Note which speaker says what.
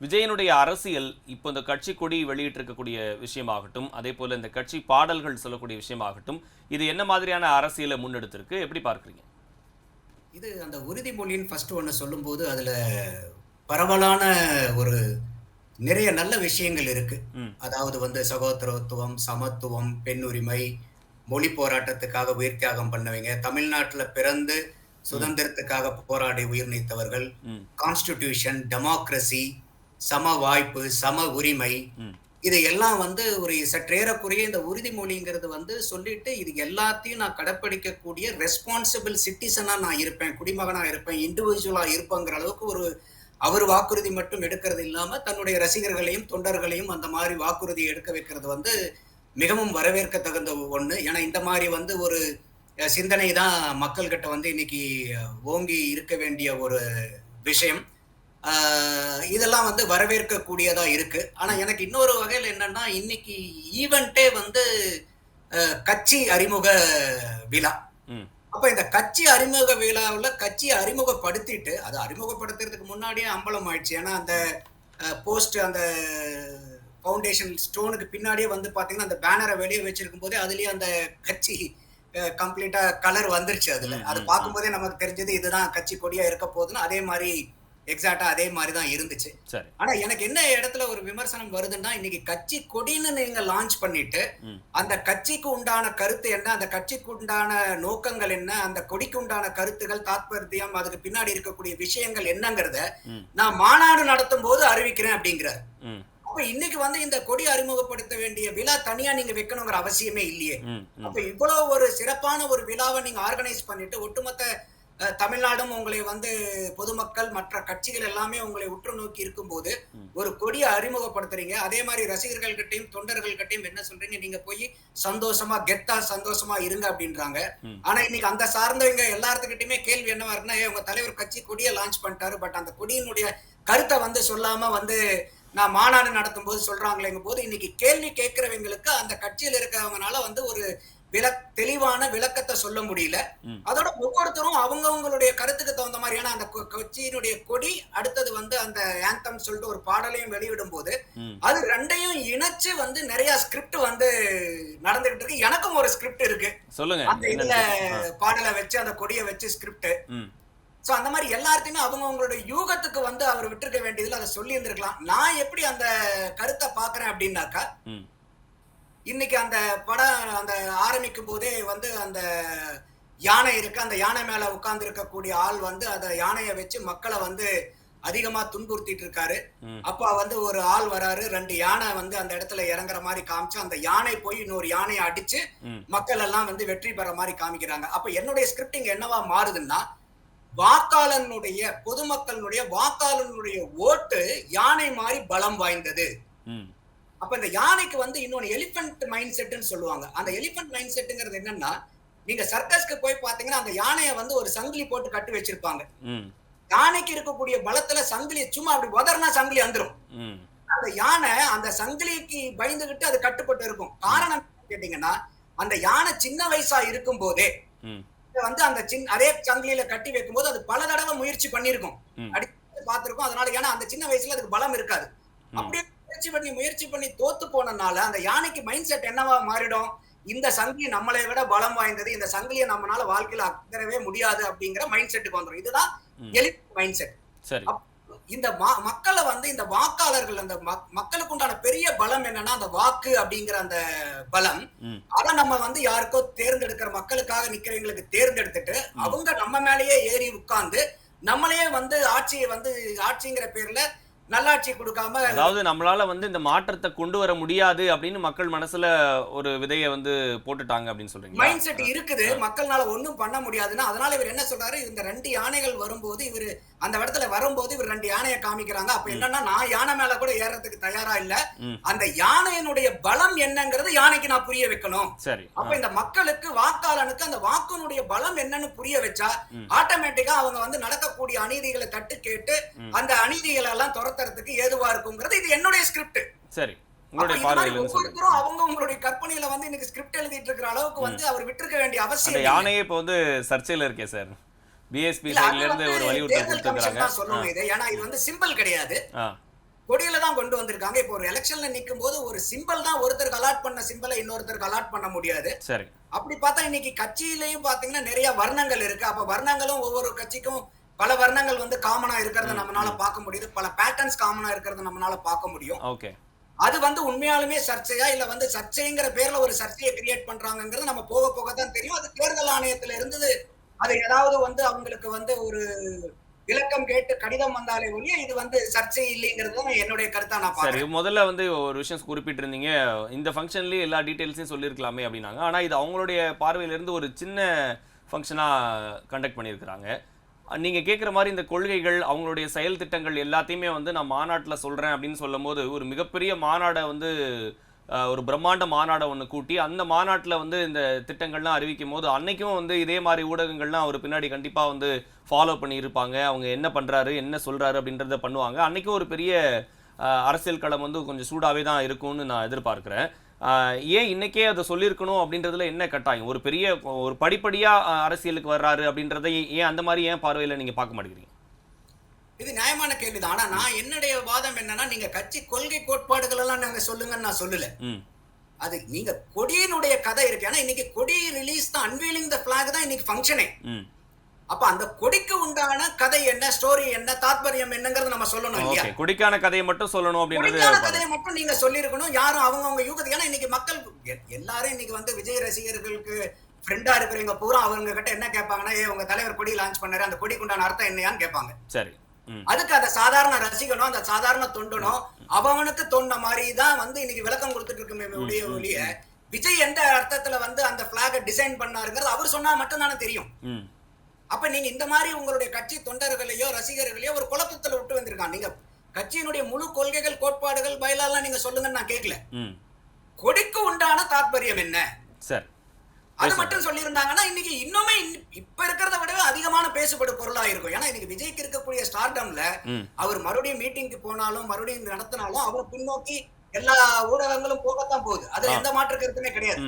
Speaker 1: விஜயனுடைய அரசியல் இப்போ இந்த கட்சி கொடி வெளியிட்டிருக்கக்கூடிய விஷயமாகட்டும் அதே போல இந்த கட்சி பாடல்கள் சொல்லக்கூடிய விஷயமாகட்டும் இது என்ன மாதிரியான அரசியலை முன்னெடுத்திருக்கு? எப்படி பார்க்குறீங்க?
Speaker 2: இது அந்த உறுதிமொழின்னு ஃபர்ஸ்ட் ஒன்று சொல்லும்போது அதில் பரவலான ஒரு நிறைய நல்ல விஷயங்கள் இருக்கு. அதாவது வந்து சகோதரத்துவம் சமத்துவம் பெண் உரிமை மொழி போராட்டத்துக்காக உயிர் தியாகம் பண்ணவங்க தமிழ்நாட்டில் பிறந்து சுதந்திரத்துக்காக போராடி உயிர் நீத்தவர்கள் கான்ஸ்டிடியூஷன் டெமோக்ரஸி சம வாய்ப்பு சம உரிமை. இது எல்லாம் வந்து ஒரு சற்றேறக்குறைய இந்த உறுதிமொழிங்கிறது வந்து சொல்லிட்டு இது எல்லாத்தையும் நான் கடைப்பிடிக்கக்கூடிய ரெஸ்பான்சிபிள் சிட்டிசனா நான் இருப்பேன் குடிமகனா இருப்பேன் இண்டிவிஜுவலா இருப்பேங்கிற அளவுக்கு ஒரு அவர் வாக்குறுதி மட்டும் எடுக்கிறது இல்லாம தன்னுடைய ரசிகர்களையும் தொண்டர்களையும் அந்த மாதிரி வாக்குறுதி எடுக்க வைக்கிறது வந்து மிகவும் வரவேற்க தகுந்த ஒண்ணு. ஏன்னா இந்த மாதிரி வந்து ஒரு சிந்தனை தான் மக்கள்கிட்ட வந்து இன்னைக்கு ஓங்கி இருக்க வேண்டிய ஒரு விஷயம். இதெல்லாம் வந்து வரவேற்கக்கூடியதா இருக்கு. ஆனா எனக்கு இன்னொரு வகையில் என்னன்னா இன்னைக்கு ஈவெண்ட்டே வந்து கட்சி அறிமுக விழா. அப்ப இந்த கட்சி அறிமுக விழாவில் கட்சியை அறிமுகப்படுத்திட்டு அது அறிமுகப்படுத்துறதுக்கு முன்னாடியே அம்பலம் ஆயிடுச்சு. ஏன்னா அந்த போஸ்ட் அந்த ஃபவுண்டேஷன் ஸ்டோனுக்கு பின்னாடியே வந்து பாத்தீங்கன்னா அந்த பேனரை வெளியே வச்சிருக்கும் போதே அதுலயே அந்த கட்சி கம்ப்ளீட்டா கலர் வந்துருச்சு அதுல. அது பார்க்கும்போதே நமக்கு தெரிஞ்சது இதுதான் கட்சி கொடியா இருக்க போகுதுன்னு அதே மாதிரி எக்ஸாக்டா அதே மாதிரி தான் இருந்துச்சு ஆனா எனக்கு என்ன இடத்துல ஒரு விமர்சனம் வருதுன்னா இன்னைக்கு கட்சி கொடின்னு நீங்க லான்ச் பண்ணிட்டு அந்த கட்சிக்கு உண்டான கருத்து என்ன அந்த கட்சிக்கு உண்டான நோக்கங்கள் என்ன அந்த கொடிக்கு உண்டான கருத்துகள் தாத்பரியம் அதுக்கு பின்னாடி இருக்கக்கூடிய விஷயங்கள் என்னங்கிறத நான் மாநாடு நடத்தும் போது அறிவிக்கிறேன் அப்படிங்கிறார். அப்ப இன்னைக்கு வந்து இந்த கொடி அறிமுகப்படுத்த வேண்டிய விழா தனியா நீங்க வைக்கணுங்கிற அவசியமே இல்லையே. அப்ப இவ்வளவு ஒரு சிறப்பான ஒரு விழாவை நீங்க ஆர்கனைஸ் பண்ணிட்டு ஒட்டுமொத்த தமிழ்நாடும் உங்களை வந்து பொதுமக்கள் மற்ற கட்சிகள் எல்லாமே உங்களை உற்று நோக்கி இருக்கும்போது. ஒரு கொடியை அறிமுகப்படுத்துறீங்க அதே மாதிரி ரசிகர்கள் கிட்டையும் தொண்டர்கள் கிட்டையும் என்ன சொல்றீங்க நீங்க போய் சந்தோஷமா கெத்தா சந்தோஷமா இருங்க அப்படின்றாங்க. ஆனா இன்னைக்கு அந்த சார்ந்தவங்க எல்லாத்துக்கிட்டையுமே கேள்வி என்னவா இருக்குன்னா "ஏய், உங்க தலைவர் கட்சி கொடியை லான்ச் பண்ணிட்டாரு பட் அந்த கொடியினுடைய கருத்தை வந்து சொல்லாம வந்து நான் மாநாடு நடத்தும் போது சொல்றாங்களேங்கும் போது இன்னைக்கு கேள்வி கேட்கிறவங்களுக்கு அந்த கட்சியில் இருக்கிறவங்கனால வந்து ஒரு விளக் தெளிவான விளக்கத்தை சொல்ல முடியல. அதோட ஒவ்வொருத்தரும் அவங்கவங்களுடைய கருத்துக்கு தகுந்த மாதிரியான அந்த கொ- கட்சியினுடைய கொடி அடுத்தது வந்து அந்த ஆந்தம் சொல்லிட்டு ஒரு பாடலையும் வெளியிடும் போது அது ரெண்டையும் இணைச்சு வந்து நிறைய ஸ்கிரிப்ட் வந்து நடந்துகிட்டு இருக்கு. எனக்கும் ஒரு ஸ்கிரிப்ட் இருக்கு.
Speaker 1: சொல்லுங்க.
Speaker 2: அந்த இதுல பாடலை வச்சு அந்த கொடியை வச்சு ஸ்கிரிப்ட் சோ அந்த மாதிரி எல்லாத்தையுமே அவங்கவங்களுடைய யூகத்துக்கு வந்து அவர் விட்டுருக்க வேண்டியதுல அதை சொல்லி இருந்திருக்கலாம் நான் எப்படி அந்த கருத்தை பாக்குறேன் அப்படின்னாக்கா இன்னைக்கு அந்த படம் அந்த ஆரம்பிக்கும் போதே வந்து அந்த யானை இருக்கு அந்த யானை மேல உட்கார்ந்து இருக்கக்கூடிய ஆள் வந்து அந்த யானையை வச்சு மக்களை வந்து அதிகமா துன்புறுத்திட்டு இருக்காரு. அப்பா வந்து ஒரு ஆள் வராரு ரெண்டு யானை வந்து அந்த இடத்துல இறங்குற மாதிரி காமிச்சு அந்த யானை போய் இன்னொரு யானையை அடிச்சு மக்கள் எல்லாம் வந்து வெற்றி பெற மாதிரி காமிக்கிறாங்க. அப்ப என்னுடைய ஸ்கிரிப்டிங் என்னவா மாறுதுன்னா வாக்காளனுடைய பொதுமக்களுடைய வாக்காளனுடைய ஓட்டு யானை மாதிரி பலம் வாய்ந்தது. அப்ப இந்த யானைக்கு வந்து இன்னொன்னு எலிபென்ட் மைண்ட் செட்னு சொல்லுவாங்க. அந்த எலிபென்ட் மைண்ட் செட்டுங்கிறது என்னன்னா நீங்க சர்க்கஸ்க்கு போய் பாத்தீங்கன்னா அந்த யானையை வந்து ஒரு சங்கிலி போட்டு கட்டி வச்சிருப்பாங்க. யானைக்கு இருக்கக்கூடிய பலத்துல சங்கிலி சும்மா அப்படி உதறினா சங்கிலி வந்துரும்.
Speaker 1: ம்.
Speaker 2: அந்த யானை அந்த சங்கிலிக்கு பயந்துகிட்டு அது கட்டுப்பட்டு இருக்கும். காரணம் கேட்டீங்கன்னா அந்த யானை சின்ன வயசா இருக்கும் போதே வந்து அந்த சின்ன அதே சங்கிலியில கட்டி வைக்கும்போது அது பல தடவை முயற்சி பண்ணியிருக்கும்.
Speaker 1: ம்.
Speaker 2: அடி பார்த்திருக்கும். அதனால ஏன்னா அந்த சின்ன வயசுல அதுக்கு பலம் இருக்காது. அப்படியே முயற்சி பண்ணி முயற்சி பண்ணி தோத்து போனனால அந்த யானைக்கு மைண்ட் செட் என்னவா மாறிடும்? இந்த சங்கிலி நம்மளை விட பலம் வாய்ந்தது. இந்த சங்கிலியை நம்மளால வாழ்க்கையில அக்கறவே முடியாது அப்படிங்கிற மைண்ட் செட்டுக்கு வந்துடும் இதுதான்
Speaker 1: ம்.
Speaker 2: எலி மைண்ட் செட்
Speaker 1: சரி.
Speaker 2: இந்த மக்களை வந்து இந்த வாக்காளர்கள் அந்த மக்- மக்களுக்கு உண்டான பெரிய பலம் என்னன்னா அந்த வாக்கு அப்படிங்கிற அந்த பலம். அத நம்ம வந்து யாருக்கோ தேர்ந்தெடுக்கிற மக்களுக்காக நிக்கிறவங்களுக்கு தேர்ந்தெடுத்துட்டு அவங்க நம்ம மேலேயே ஏறி உட்கார்ந்து நம்மளையே வந்து ஆட்சியை வந்து ஆட்சிங்கிற பேர்ல நல்லாட்சி கொடுக்காம
Speaker 1: அதாவது நம்மளால வந்து இந்த மாற்றத்தை கொண்டு வர முடியாது அப்படின்னு மக்கள் மனசுல ஒரு விதையை வந்து போட்டுட்டாங்க அப்படின்னு சொல்றீங்களா?
Speaker 2: மைண்ட் செட் இருக்குது. மக்கள்னால ஒண்ணும் பண்ண முடியாதுன்னா அதனால இவர் என்ன சொல்றாரு? இந்த ரெண்டு யானைகள் வரும்போது இவர் அந்த இடத்துல வரும்போது இவர் ரெண்டு யானையை காமிக்கிறாங்க. அப்ப என்னன்னா நான் யானை மேல கூட ஏறதுக்கு தயாரா இல்ல. அந்த யானையினுடைய பலம் என்னங்கிறது யானைக்கு நான் புரிய வைக்கணும். அப்ப இந்த மக்களுக்கு வாக்காளனுக்கு அந்த வாக்குனுடைய பலம் என்னன்னு புரிய வச்சா. ஆட்டோமேட்டிக்கா அவங்க வந்து நடக்கக்கூடிய அநீதிகளை தட்டு கேட்டு. அந்த அநீதிகளை எல்லாம் துரத்துறதுக்கு ஏதுவா இருக்குங்கிறது இது என்னுடைய ஸ்கிரிப்ட்
Speaker 1: சரி.
Speaker 2: ஒவ்வொருத்தரும் அவங்க உங்களுடைய கற்பனையில வந்து இன்னைக்கு ஸ்கிரிப்ட் எழுதிட்டு இருக்கிற அளவுக்கு வந்து அவர் விட்டுருக்க வேண்டிய அவசியம்.
Speaker 1: யானையே இப்போ வந்து சர்ச்சையில இருக்கே சார். பிஎஸ்பி சைட்ல இருந்து ஒரு வலியுறுத்தல் கொடுத்துருக்காங்க
Speaker 2: சொல்லணும் இது. ஏன்னா இது வந்து சிம்பிள் கிடையாது. கொடியில தான் கொண்டு வந்திருக்காங்க. இப்போ ஒரு எலெக்ஷன்ல நிக்கும் போது ஒரு சிம்பல் தான் ஒருத்தருக்கு அலாட் பண்ண சிம்பலை இன்னொருத்தருக்கு அலாட் பண்ண முடியாது.
Speaker 1: சரி.
Speaker 2: அப்படி பார்த்தா இன்னைக்கு கட்சியிலையும் பாத்தீங்கன்னா நிறைய வர்ணங்கள் இருக்கு. அப்ப வர்ணங்களும் ஒவ்வொரு கட்சிக்கும் பல வர்ணங்கள் வந்து காமனா இருக்கிறத நம்மளால பார்க்க முடியுது. பல பேட்டர்ன்ஸ் காமனா இருக்கிறத நம்மளால பார்க்க முடியும்.
Speaker 1: ஓகே.
Speaker 2: அது வந்து உண்மையாலுமே சர்ச்சையா இல்ல வந்து சர்ச்சைங்கிற பேர்ல ஒரு சர்ச்சையை கிரியேட் பண்றாங்கங்கிறது நம்ம போக போக தான் தெரியும். அது தேர்தல் ஆணையத்துல இருந்தது அது ஏதாவது வந்து அவங்களுக்கு வந்து ஒரு விளக்கம் கேட்டு கடிதம் வந்தாலே ஒழிய இது வந்து சர்ச்சை இல்லைங்கிறது என்னுடைய கருத்தா நான்
Speaker 1: சரி முதல்ல வந்து ஒரு விஷயம் குறிப்பிட்டிருந்தீங்க. இந்த ஃபங்க்ஷன்லேயே எல்லா டீட்டெயில்ஸையும் சொல்லியிருக்கலாமே அப்படின்னாங்க. ஆனால் இது அவங்களுடைய பார்வையிலேருந்து ஒரு சின்ன ஃபங்க்ஷனாக கண்டக்ட் பண்ணியிருக்கிறாங்க. நீங்கள் கேட்குற மாதிரி இந்த கொள்கைகள் அவங்களுடைய செயல் திட்டங்கள் எல்லாத்தையுமே வந்து நான் மாநாட்டில் சொல்கிறேன் அப்படின்னு சொல்லும்போது ஒரு மிகப்பெரிய மாநாடை வந்து ஒரு பிரம்மாண்ட மாநாடை ஒன்று கூட்டி அந்த மாநாட்டில் வந்து இந்த திட்டங்கள்லாம் அறிவிக்கும் போது அன்னைக்கும் வந்து இதே மாதிரி ஊடகங்கள்லாம் அவர் பின்னாடி கண்டிப்பாக வந்து ஃபாலோ பண்ணியிருப்பாங்க. அவங்க என்ன பண்ணுறாரு என்ன சொல்கிறாரு அப்படின்றத பண்ணுவாங்க. அன்றைக்கும் ஒரு பெரிய அரசியல் களம் வந்து கொஞ்சம் சூடாகவே தான் இருக்கும்னு நான் எதிர்பார்க்குறேன். ஏன் இன்னைக்கே அதை சொல்லியிருக்கணும் அப்படின்றதுல என்ன கட்டாயம்? ஒரு பெரிய ஒரு படிப்படியாக அரசியலுக்கு வர்றாரு அப்படின்றத ஏன் அந்த மாதிரி ஏன் பார்வையில் நீங்கள் பார்க்க மாட்டேங்கிறீங்க?
Speaker 2: இது நியாயமான கேள்விதான். ஆனா நான் என்னுடைய வாதம் என்னன்னா நீங்க கட்சி கொள்கை கோட்பாடுகள் எல்லாம் நாங்க சொல்லுங்கன்னு நான் சொல்லல. அது நீங்க கொடியினுடைய கதை இருக்கு. ஏன்னா இன்னைக்கு கொடி ரிலீஸ் தான். அன்வீலிங் த பிளாக் தான் இன்னைக்கு ஃபங்க்ஷனே அப்ப அந்த கொடிக்கு உண்டான கதை என்ன ஸ்டோரி என்ன தாத்பரியம் என்னங்கறது நம்ம சொல்லணும் இல்லையா?
Speaker 1: கொடிக்கான கதையை மட்டும் சொல்லணும் அப்படின்றது.
Speaker 2: கதையை மட்டும் நீங்க சொல்லியிருக்கணும். யாரும் அவங்கவங்க யூகத்தை ஏன்னா இன்னைக்கு மக்கள் எல்லாரும் இன்னைக்கு வந்து விஜய் ரசிகர்களுக்கு ஃப்ரெண்டா இருக்கிறவங்க பூரா அவங்க கிட்ட என்ன கேட்பாங்கன்னா ஏ உங்க தலைவர் கொடி லான்ச் பண்ணாரு. அந்த கொடிக்கு உண்டான அர்த்தம் என்னையான்னு கேட்பாங்க.
Speaker 1: சரி.
Speaker 2: அதுக்கு அந்த சாதாரண ரசிகனும் அந்த சாதாரண தொண்டனும் அவனுக்கு தோணுன மாதிரி தான் வந்து இன்னைக்கு விளக்கம் கொடுத்துட்டு இருக்குமே ஒழிய ஒழிய விஜய் எந்த அர்த்தத்துல வந்து அந்த பிளாக டிசைன் பண்ணாருங்கிறது அவர் சொன்னா மட்டும் தானே தெரியும் அப்ப நீங்க இந்த மாதிரி உங்களுடைய கட்சி தொண்டர்களையோ ரசிகர்களையோ ஒரு குழப்பத்துல விட்டு வந்திருக்கான் நீங்க கட்சியினுடைய முழு கொள்கைகள் கோட்பாடுகள் பயிலெல்லாம் நீங்க சொல்லுங்கன்னு நான் கேட்கல கொடிக்கு உண்டான தாற்பயம் என்ன?
Speaker 1: சரி
Speaker 2: அது மட்டும் சொல்லியிருந்தாங்கன்னா இன்னைக்கு இன்னுமே இன்னி- இப்ப இருக்கிறத விட அதிகமான பேசுபடு பொருளா இருக்கும். ஏன்னா இன்னைக்கு விஜய்க்கு இருக்கக்கூடிய ஸ்டார்டம்ல அவர் மறுபடியும் மீட்டிங்க்கு போனாலும் மறுபடியும் நடத்தினாலும் அவர் பின்னோக்கி எல்லா ஊடகங்களும் போகத்தான் போகுது. அதுல. எந்த மாற்று கருத்துமே கிடையாது.